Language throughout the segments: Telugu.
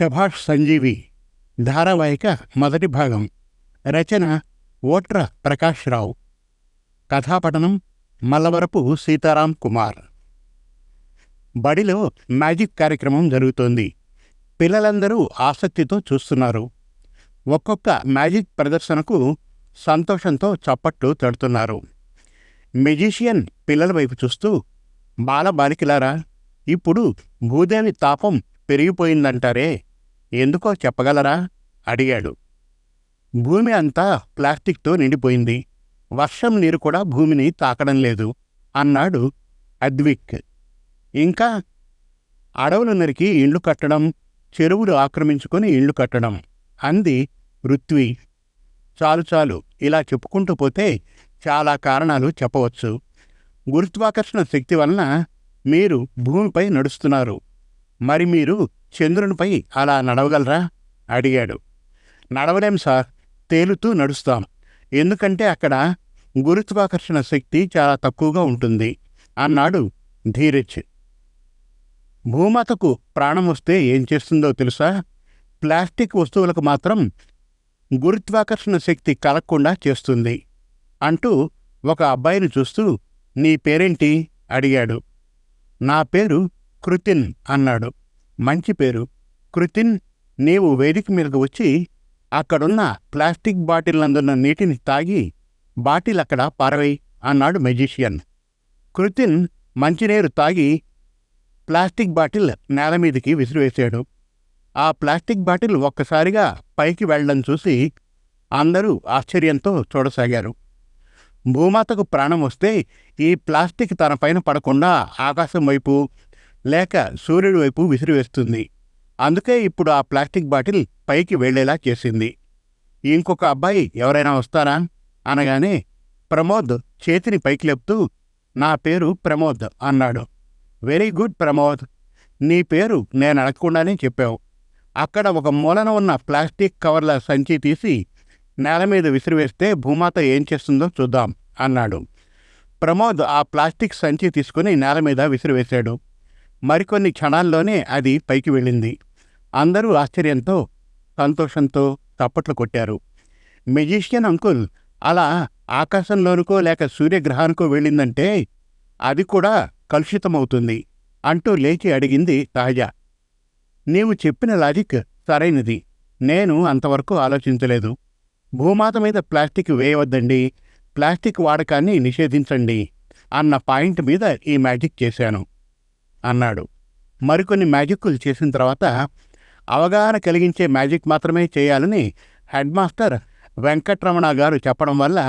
శభాష్ సంజీవి ధారావాహిక మొదటి భాగం. రచన ఓట్ర ప్రకాష్ రావు కథాపఠనం మల్లవరపు సీతారాం కుమార్. బడిలో మ్యాజిక్ కార్యక్రమం జరుగుతోంది. పిల్లలందరూ ఆసక్తితో చూస్తున్నారు. ఒక్కొక్క మ్యాజిక్ ప్రదర్శనకు సంతోషంతో చప్పట్లు తడుతున్నారు. మెజిషియన్ పిల్లల వైపు చూస్తూ బాలబాలికలారా ఇప్పుడు భూదేవి తాపం పెరిగిపోయిందంటారే. ఎందుకో చెప్పగలరా? అడిగాడు. భూమి అంతా ప్లాస్టిక్తో నిండిపోయింది. వర్షం నీరు కూడా భూమిని తాకడం లేదు అన్నాడు అద్విక్. ఇంకా అడవులు నరికి ఇండ్లు కట్టడం చెరువులు ఆక్రమించుకొని ఇండ్లు కట్టడం అంది రుత్వి చాలు చాలు ఇలా చెప్పుకుంటూ పోతే చాలా కారణాలు చెప్పవచ్చు. గురుత్వాకర్షణ శక్తి వలన మీరు భూమిపై నడుస్తున్నారు. మరి మీరు చంద్రునిపై అలా నడవగలరా? అడిగాడు. నడవలేం సార్ తేలుతూ నడుస్తాం. ఎందుకంటే అక్కడ గురుత్వాకర్షణ శక్తి చాలా తక్కువగా ఉంటుంది అన్నాడు ధీరజ్. భూమాతకు ప్రాణం వస్తే ఏం చేస్తుందో తెలుసా? ప్లాస్టిక్ వస్తువులకు మాత్రం గురుత్వాకర్షణ శక్తి కలగకుండా చేస్తుంది అంటూ ఒక అబ్బాయిని చూస్తూ నీ పేరేంటి? అడిగాడు. నా పేరు కృతిన్ అన్నాడు. మంచి పేరు. కృతిన్ నీవు వేదిక మీదకు వచ్చి అక్కడున్న ప్లాస్టిక్ బాటిల్ నందున్న నీటిని తాగి బాటిల్ అక్కడ పారవేయి అన్నాడు మెజిషియన్. కృతిన్ మంచినీరు తాగి ప్లాస్టిక్ బాటిల్ నేల మీదకి విసిరివేశాడు. ఆ ప్లాస్టిక్ బాటిల్ ఒక్కసారిగా పైకి వెళ్ళడం చూసి అందరూ ఆశ్చర్యంతో చూడసాగారు. భూమాతకు ప్రాణం వస్తే ఈ ప్లాస్టిక్ తన పైన పడకుండా ఆకాశం వైపు లేక సూర్యుడి వైపు విసిరివేస్తుంది. అందుకే ఇప్పుడు ఆ ప్లాస్టిక్ బాటిల్ పైకి వెళ్ళేలా చేసింది. ఇంకొక అబ్బాయి ఎవరైనా వస్తారా? అనగానే ప్రమోద్ చేతిని పైకి లేపుతూ నా పేరు ప్రమోద్ అన్నాడు. Very good Pramod. నీ పేరు నేను అడగకుండానే చెప్పావు. అక్కడ ఒక మూలన ఉన్న ప్లాస్టిక్ కవర్ల సంచి తీసి నేల మీద విసిరివేస్తే భూమాత ఏం చేస్తుందో చూద్దాం అన్నాడు. ప్రమోద్ ఆ ప్లాస్టిక్ సంచి తీసుకుని నేల మీద విసిరివేశాడు. మరికొన్ని క్షణాల్లోనే అది పైకి వెళ్ళింది. అందరూ ఆశ్చర్యంతో సంతోషంతో తప్పట్లు కొట్టారు. మెజిషియన్ అంకుల్ అలా ఆకాశంలోనికో లేక సూర్యగ్రహానికో వెళ్ళిందంటే అది కూడా కలుషితమవుతుంది అంటూ లేచి అడిగింది తాజా. నీవు చెప్పిన లాజిక్ సరైనది. నేను అంతవరకు ఆలోచించలేదు. భూమాత మీద ప్లాస్టిక్ వేయవద్దండి. ప్లాస్టిక్ వాడకాన్ని నిషేధించండి అన్న పాయింట్ మీద ఈ మ్యాజిక్ చేశాను. అన్నాడు. మరికొన్ని మ్యాజిక్లు చేసిన తర్వాత అవగాహన కలిగించే మ్యాజిక్ మాత్రమే చేయాలని హెడ్ మాస్టర్ వెంకట్రమణ గారు చెప్పడం వల్ల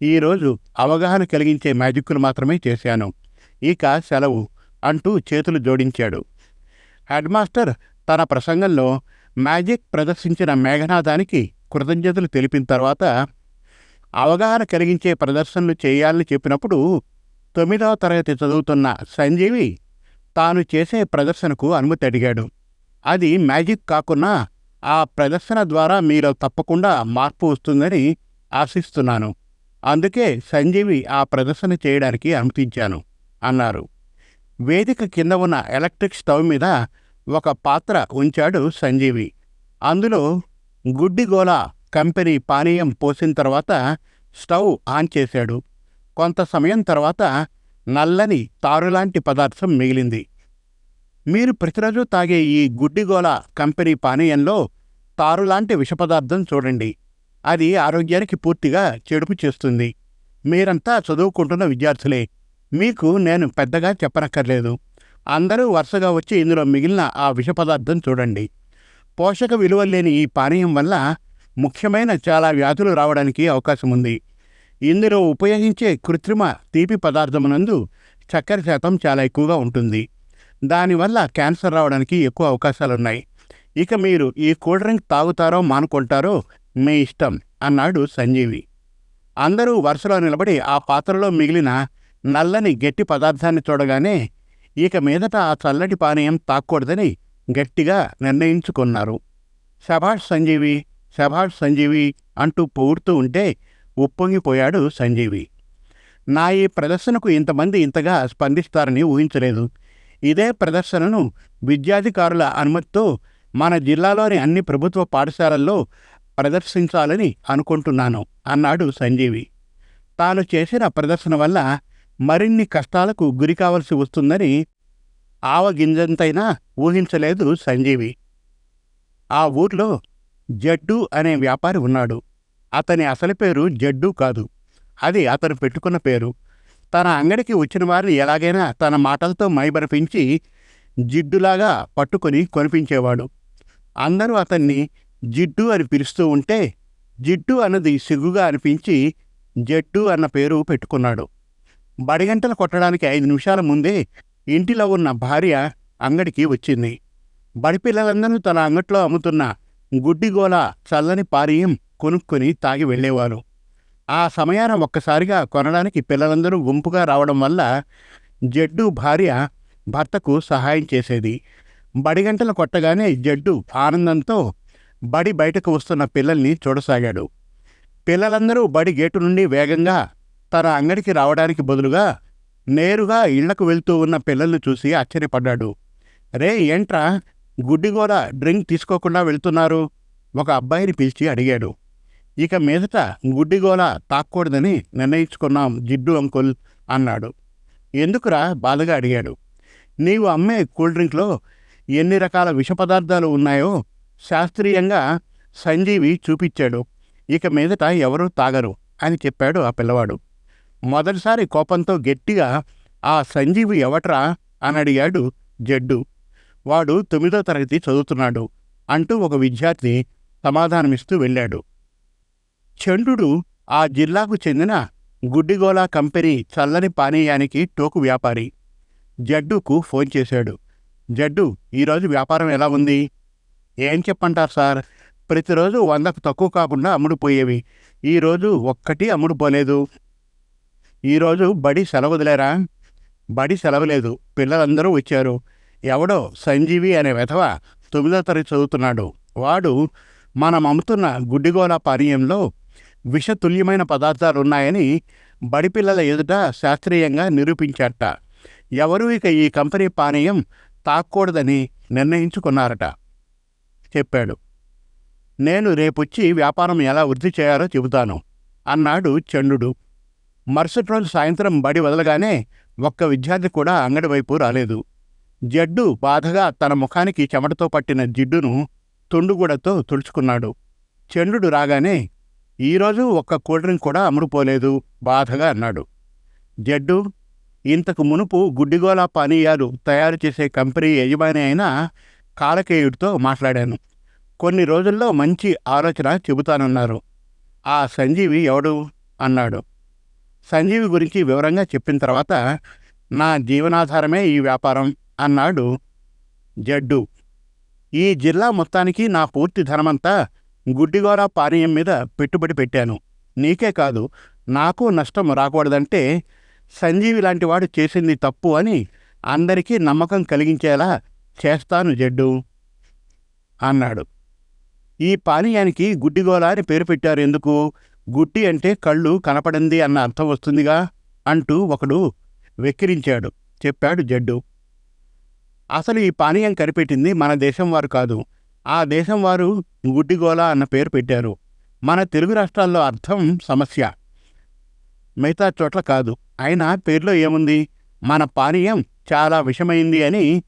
ఈరోజు అవగాహన కలిగించే మ్యాజిక్లు మాత్రమే చేశాను. ఇక సెలవు అంటూ చేతులు జోడించాడు. హెడ్ మాస్టర్ తన ప్రసంగంలో మ్యాజిక్ ప్రదర్శించిన మేఘనాథానికి కృతజ్ఞతలు తెలిపిన తర్వాత అవగాహన కలిగించే ప్రదర్శనలు చేయాలని చెప్పినప్పుడు తొమ్మిదవ తరగతి చదువుతున్న సంజీవి తాను చేసే ప్రదర్శనకు అనుమతి అడిగాడు. అది మ్యాజిక్ కాకున్నా ఆ ప్రదర్శన ద్వారా మీలో తప్పకుండా మార్పు వస్తుందని ఆశిస్తున్నాను. అందుకే సంజీవి ఆ ప్రదర్శన చేయడానికి అనుమతించాను అన్నారు. వేదిక కింద ఉన్న ఎలక్ట్రిక్ స్టవ్ మీద ఒక పాత్ర ఉంచాడు సంజీవి. అందులో గుడ్డిగోల కంపెనీ పానీయం పోసిన తర్వాత స్టవ్ ఆన్ చేశాడు. కొంత సమయం తర్వాత నల్లని తారులాంటి పదార్థం మిగిలింది. మీరు ప్రతిరోజు తాగే ఈ గుడ్డిగోల కంపెనీ పానీయంలో తారులాంటి విషపదార్థం చూడండి. అది ఆరోగ్యానికి పూర్తిగా చెడుపు చేస్తుంది. మీరంతా చదువుకుంటున్న విద్యార్థులే. మీకు నేను పెద్దగా చెప్పనక్కర్లేదు. అందరూ వరుసగా వచ్చి ఇందులో మిగిలిన ఆ విషపదార్థం చూడండి. పోషక విలువలు లేని ఈ పానీయం వల్ల ముఖ్యమైన చాలా వ్యాధులు రావడానికి అవకాశం ఉంది ఇందులో ఉపయోగించే కృత్రిమ తీపి పదార్థమునందు చక్కెర శాతం చాలా ఎక్కువగా ఉంటుంది. దానివల్ల క్యాన్సర్ రావడానికి ఎక్కువ అవకాశాలున్నాయి. ఇక మీరు ఈ కూల్ డ్రింక్ తాగుతారో మానుకుంటారో మీ ఇష్టం అన్నాడు సంజీవి. అందరూ వరుసలో నిలబడి ఆ పాత్రలో మిగిలిన నల్లని గట్టి పదార్థాన్ని చూడగానే ఇక మీదట ఆ చల్లటి పానీయం తాక్కూడదని గట్టిగా నిర్ణయించుకున్నారు. శభాష్ సంజీవి శభాష్ సంజీవి అంటూ పొగుడుతూ ఉంటే ఉప్పొంగిపోయాడు సంజీవి. నా ఈ ప్రదర్శనకు ఇంతమంది ఇంతగా స్పందిస్తారని ఊహించలేదు. ఇదే ప్రదర్శనను విద్యాధికారుల అనుమతితో మన జిల్లాలోని అన్ని ప్రభుత్వ పాఠశాలల్లో ప్రదర్శించాలని అనుకుంటున్నాను అన్నాడు సంజీవి. తాను చేసిన ప్రదర్శన వల్ల మరిన్ని కష్టాలకు గురి కావలసి వస్తుందని ఆవగింజంతైనా ఊహించలేదు సంజీవి. ఆ ఊర్లో జడ్డు అనే వ్యాపారి ఉన్నాడు. అతని అసలు పేరు జడ్డు కాదు. అది అతను పెట్టుకున్న పేరు. తన అంగడికి వచ్చిన వారిని ఎలాగైనా తన మాటలతో మైబరపించి జిడ్డులాగా పట్టుకొని కొనిపించేవాడు. అందరూ అతన్ని జిడ్డు అని పిలుస్తూ ఉంటే జిడ్డు అన్నది సిగ్గుగా అనిపించి జడ్డు అన్న పేరు పెట్టుకున్నాడు. బడిగంటలు కొట్టడానికి ఐదు నిమిషాల ముందే ఇంటిలో ఉన్న భార్య అంగడికి వచ్చింది. బడి పిల్లలందరూ తన అంగట్లో అమ్ముతున్న గుడ్డిగోల చల్లని పానీయం కొనుక్కొని తాగి వెళ్ళేవారు. ఆ సమయాన ఒక్కసారిగా కొనడానికి పిల్లలందరూ గుంపుగా రావడం వల్ల జడ్డు భార్య భర్తకు సహాయం చేసేది. బడిగంటలు కొట్టగానే జడ్డు ఆనందంతో బడి బయటకు వస్తున్న పిల్లల్ని చూడసాగాడు. పిల్లలందరూ బడి గేటు నుండి వేగంగా తన అంగడికి రావడానికి బదులుగా నేరుగా ఇళ్ళకు వెళ్తూ ఉన్న పిల్లల్ని చూసి ఆశ్చర్యపడ్డాడు. రే ఏంట్రా? గుడ్డిగోర డ్రింక్ తీసుకోకుండా వెళ్తున్నారు ఒక అబ్బాయిని పిలిచి అడిగాడు. ఇక మీదట గుడ్డిగోల తాక్కూడదని నిర్ణయించుకున్నాం జిడ్డు అంకుల్ అన్నాడు. ఎందుకురా బాధగా అడిగాడు. నీవు అమ్మే కూల్ డ్రింక్లో ఎన్ని రకాల విష పదార్థాలు ఉన్నాయో శాస్త్రీయంగా సంజీవి చూపించాడు ఇక మీదట ఎవరూ తాగరు అని చెప్పాడు ఆ పిల్లవాడు. మొదటిసారి కోపంతో గట్టిగా ఆ సంజీవి ఎవట్రా? అని అడిగాడు జడ్డు. వాడు తొమ్మిదో తరగతి చదువుతున్నాడు అంటూ ఒక విద్యార్థి సమాధానమిస్తూ వెళ్ళాడు. చండు ఆ జిల్లాకు చెందిన గుడ్డిగోలా కంపెనీ చల్లని పానీయానికి టోకు వ్యాపారి జడ్డుకు ఫోన్ చేశాడు. జడ్డు ఈరోజు వ్యాపారం ఎలా ఉంది? ఏం చెప్పంటారు సార్? ప్రతిరోజు వందకు తక్కువ కాకుండా అమ్ముడుపోయేవి ఈరోజు ఒక్కటి అమ్ముడుపోలేదు ఈరోజు బడి సెలవుదిలేరా బడి సెలవులేదు పిల్లలందరూ వచ్చారు. ఎవడో సంజీవి అనే వెధవ తొమ్మిదో తరగతి చదువుతున్నాడు. వాడు మనం అమ్ముతున్న గుడ్డిగోల పానీయంలో విషతుల్యమైన పదార్థాలు ఉన్నాయని ఎదుట శాస్త్రీయంగా నిరూపించారట. ఎవరూ ఇక ఈ కంపెనీ పానీయం తాక్కూడదని నిర్ణయించుకున్నారట. చెప్పాడు. నేను రేపొచ్చి వ్యాపారం ఎలా వృద్ధి చేయాలో చెబుతాను అన్నాడు చండు మరుసటి రోజు సాయంత్రం బడి వదలగానే ఒక్క విద్యార్థి కూడా అంగడి వైపు రాలేదు. జడ్డు బాధగా తన ముఖానికి చెమటతో పట్టిన జిడ్డును తుండుగూడతో తుడుచుకున్నాడు. చంద్రుడు రాగానే ఈరోజు ఒక్క కూల్ డ్రింక్ కూడా అమ్ముడుపోలేదు బాధగా అన్నాడు. జడ్డు ఇంతకు మునుపు గుడ్డిగోలా పానీయాలు తయారు చేసే కంపెనీ యజమాని అయిన కాలకేయుడితో మాట్లాడాను. కొన్ని రోజుల్లో మంచి ఆలోచన చెబుతానన్నారు. ఆ సంజీవి ఎవడు అన్నాడు. సంజీవి గురించి వివరంగా చెప్పిన తర్వాత నా జీవనాధారమే ఈ వ్యాపారం. అన్నాడు జడ్డు. ఈ జిల్లా మొత్తానికి నా పూర్తి ధనమంతా గుడ్డిగోర పానీయం మీద పెట్టుబడి పెట్టాను. నీకే కాదు నాకు నష్టం రాకూడదంటే సంజీవి లాంటివాడు చేసింది తప్పు అని అందరికీ నమ్మకం కలిగించేలా చేస్తాను జడ్డు అన్నాడు. ఈ పానీయానికి గుడ్డిగోల అని పేరు పెట్టారు ఎందుకు? గుడ్డి అంటే కళ్ళు కనపడింది అన్న అర్థం వస్తుందిగా అంటూ ఒకడు వెక్కిరించాడు చెప్పాడు జడ్డు. అసలు ఈ పానీయం కనిపెట్టింది మన దేశం వారు కాదు. ఆ దేశం వారు గుడ్డిగోల అన్న పేరు పెట్టారు. మన తెలుగు రాష్ట్రాల్లో అర్థం సమస్య. మిగతా చోట్ల కాదు. అయినా పేర్లో ఏముంది? మన పానీయం చాలా విషమైంది అని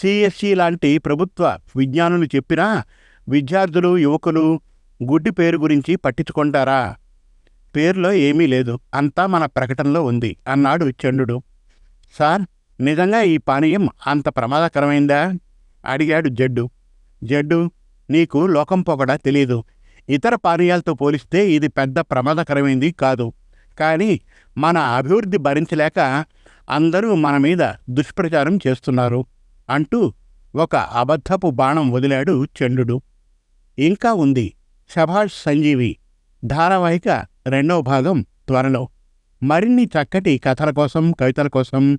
సిఎస్సి లాంటి ప్రభుత్వ విజ్ఞానులు చెప్పినా విద్యార్థులు యువకులు గుడ్డి పేరు గురించి పట్టించుకుంటారా? పేరులో ఏమీ లేదు. అంతా మన ప్రకటనలో ఉంది అన్నాడు చండు సార్ నిజంగా ఈ పానీయం అంత ప్రమాదకరమైందా? అడిగాడు జడ్డు. జడ్డు నీకు లోకం పొగడ తెలీదు. ఇతర పానీయాలతో పోలిస్తే ఇది పెద్ద ప్రమాదకరమైంది కాదు. కానీ మన అభివృద్ధి భరించలేక అందరూ మన మీద దుష్ప్రచారం చేస్తున్నారు అంటూ ఒక అబద్ధపు బాణం వదిలాడు చండు ఇంకా ఉంది శభాష్ సంజీవి. ధారావాహిక రెండవ భాగం త్వరలో. మరిన్ని చక్కటి కథల కోసం కవితల కోసం